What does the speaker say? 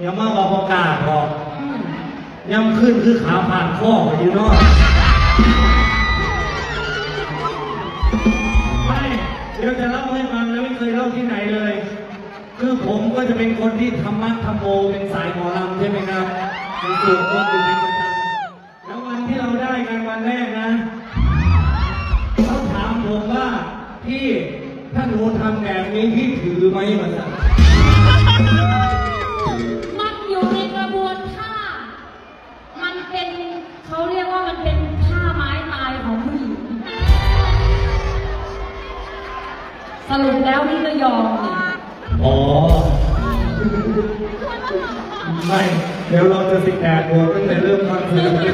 อย่ามาบอกประกาศบอกย่ำขึ้นคือขาผ่านข้ออยู่เนาะไม่เดี๋ยวจะเล่าให้ฟังแล้วไม่เคยเล่าที่ไหนเลย คือผมก็จะเป็นคนที่ธรรมะธรรมโมเป็นสายหมอลำใช่ไหมครับเป็นตัวคนอยู่เป็นประจำแล้ววันที่เราได้กันวันแรกนะเขาถามผมว่าพี่ถ้าหนูทำแบบนี้พี่ถือไหมมันอะมัน สรุปแล้วนี่ก็ยอมนี่อ๋อ ไม่ เดี๋ยวเราจะสิแตกหัวตั้งแต่เริ่มคอนเสิร์ตไม่ได้นะ